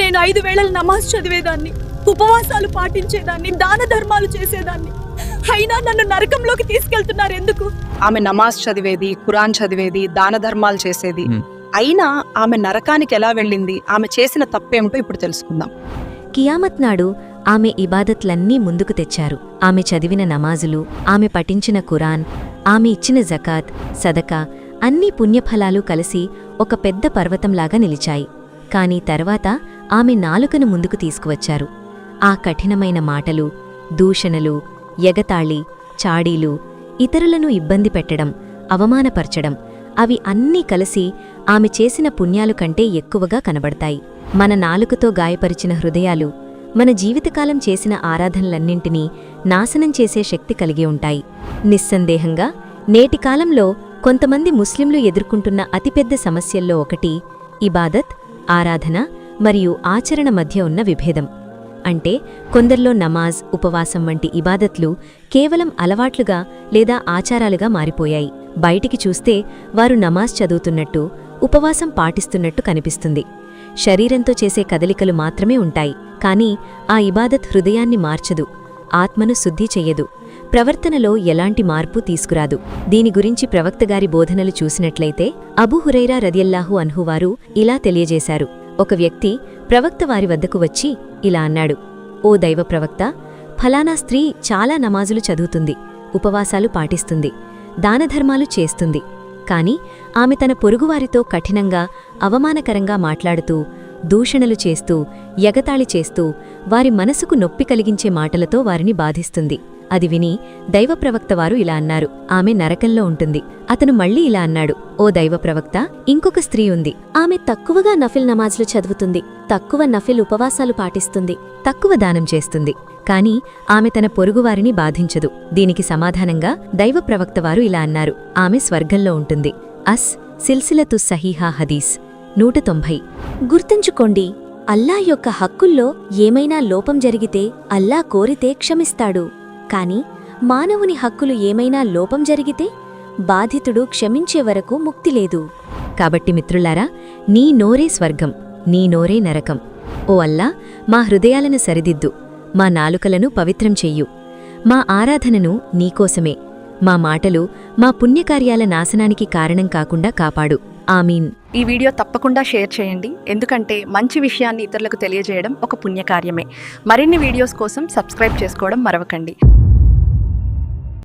నేను ఐదు వేళలు నమాజ్ చదివేదాన్ని ఉపవాసాలు పాటించేదాన్ని దాన ధర్మాలు చేసేదాన్ని. అయినా నన్ను నరకంలోకి తీసుకెళ్తున్నారు ఎందుకు? ఆమె నమాజ్ చదివేది ఖురాన్ చదివేది దాన ధర్మాలు చేసేది. అయినా ఆమె నరకానికి ఎలా వెళ్ళింది ఆమె చేసిన తప్పేమిటో ఇప్పుడు తెలుసుకుందాం. కియామత్ నాడు ఆమె ఇబాదత్లన్నీ ముందుకు తెచ్చారు. ఆమె చదివిన నమాజులు ఆమె పఠించిన కురాన్ ఆమె ఇచ్చిన జకాత్ సదకా అన్ని పుణ్యఫలాలు కలిసి ఒక పెద్ద పర్వతంలాగా నిలిచాయి. కాని తర్వాత ఆమె నాలుకను ముందుకు తీసుకువచ్చారు. ఆ కఠినమైన మాటలు దూషణలు ఎగతాళి చాడీలు ఇతరులను ఇబ్బంది పెట్టడం అవమానపరచడం అవి అన్నీ కలిసి ఆమె చేసిన పుణ్యాలు కంటే ఎక్కువగా కనబడతాయి. మన నాలుకతో గాయపరిచిన హృదయాలు మన జీవితకాలం చేసిన ఆరాధనలన్నింటినీ నాశనం చేసే శక్తి కలిగి ఉంటాయి. నిస్సందేహంగా నేటి కాలంలో కొంతమంది ముస్లింలు ఎదుర్కొంటున్న అతిపెద్ద సమస్యల్లో ఒకటి ఇబాదత్ ఆరాధన మరియు ఆచరణ మధ్య ఉన్న విభేదం. అంటే కొందర్లో నమాజ్ ఉపవాసం వంటి ఇబాదత్లు కేవలం అలవాట్లుగా లేదా ఆచారాలుగా మారిపోయాయి. బయటికి చూస్తే వారు నమాజ్ చదువుతున్నట్టు ఉపవాసం పాటిస్తున్నట్టు కనిపిస్తుంది. శరీరంతో చేసే కదలికలు మాత్రమే ఉంటాయి కానీ ఆ ఇబాదత్ హృదయాన్ని మార్చదు ఆత్మను శుద్ధి చెయ్యదు. ప్రవర్తనలో ఎలాంటి మార్పు తీసుకురాదు. దీని గురించి ప్రవక్తగారి బోధనలు చూసినట్లయితే అబుహురైరా రదియల్లాహు అన్హువారు ఇలా తెలియజేశారు. ఒక వ్యక్తి ప్రవక్త వారి వద్దకు వచ్చి ఇలా అన్నాడు ఓ దైవ ప్రవక్త ఫలానా స్త్రీ చాలా నమాజులు చదువుతుంది ఉపవాసాలు పాటిస్తుంది దానధర్మాలు చేస్తుంది. కాని ఆమె తన పొరుగువారితో కఠినంగా అవమానకరంగా మాట్లాడుతూ దూషణలు చేస్తూ ఎగతాళి చేస్తూ వారి మనసుకు నొప్పి కలిగించే మాటలతో వారిని బాధిస్తుంది. అది విని దైవప్రవక్త వారు ఇలా అన్నారు ఆమె నరకంలో ఉంటుంది. అతను మళ్ళీ ఇలా అన్నాడు ఓ దైవప్రవక్త ఇంకొక స్త్రీ ఉంది. ఆమె తక్కువగా నఫిల్ నమాజ్లు చదువుతుంది. తక్కువ నఫిల్ ఉపవాసాలు పాటిస్తుంది. తక్కువ దానం చేస్తుంది. కాని ఆమె తన పొరుగువారిని బాధించదు. దీనికి సమాధానంగా దైవప్రవక్త వారు ఇలా అన్నారు ఆమె స్వర్గంలో ఉంటుంది. అస్ సిల్సిలతు సహీహా హదీస్ నూట తొంభై. గుర్తుంచుకోండి అల్లా యొక్క హక్కుల్లో ఏమైనా లోపం జరిగితే అల్లా కోరితే క్షమిస్తాడు. కాని మానవుని హక్కులు ఏమైనా లోపం జరిగితే బాధితుడు క్షమించే వరకు ముక్తి లేదు. కాబట్టి మిత్రులారా నీ నోరే స్వర్గం నీ నోరే నరకం. ఓ అల్లా మా హృదయాలను సరిదిద్దు మా నాలుకలను పవిత్రం చెయ్యు. మా ఆరాధనను నీకోసమే మా మాటలు మా పుణ్యకార్యాల నాశనానికి కారణం కాకుండా కాపాడు. ఆమీన్. ఈ వీడియో తప్పకుండా షేర్ చేయండి. ఎందుకంటే మంచి విషయాన్ని ఇతరులకు తెలియజేయడం ఒక పుణ్యకార్యమే. మరిన్ని వీడియోస్ కోసం సబ్స్క్రైబ్ చేసుకోవడం మరవకండి.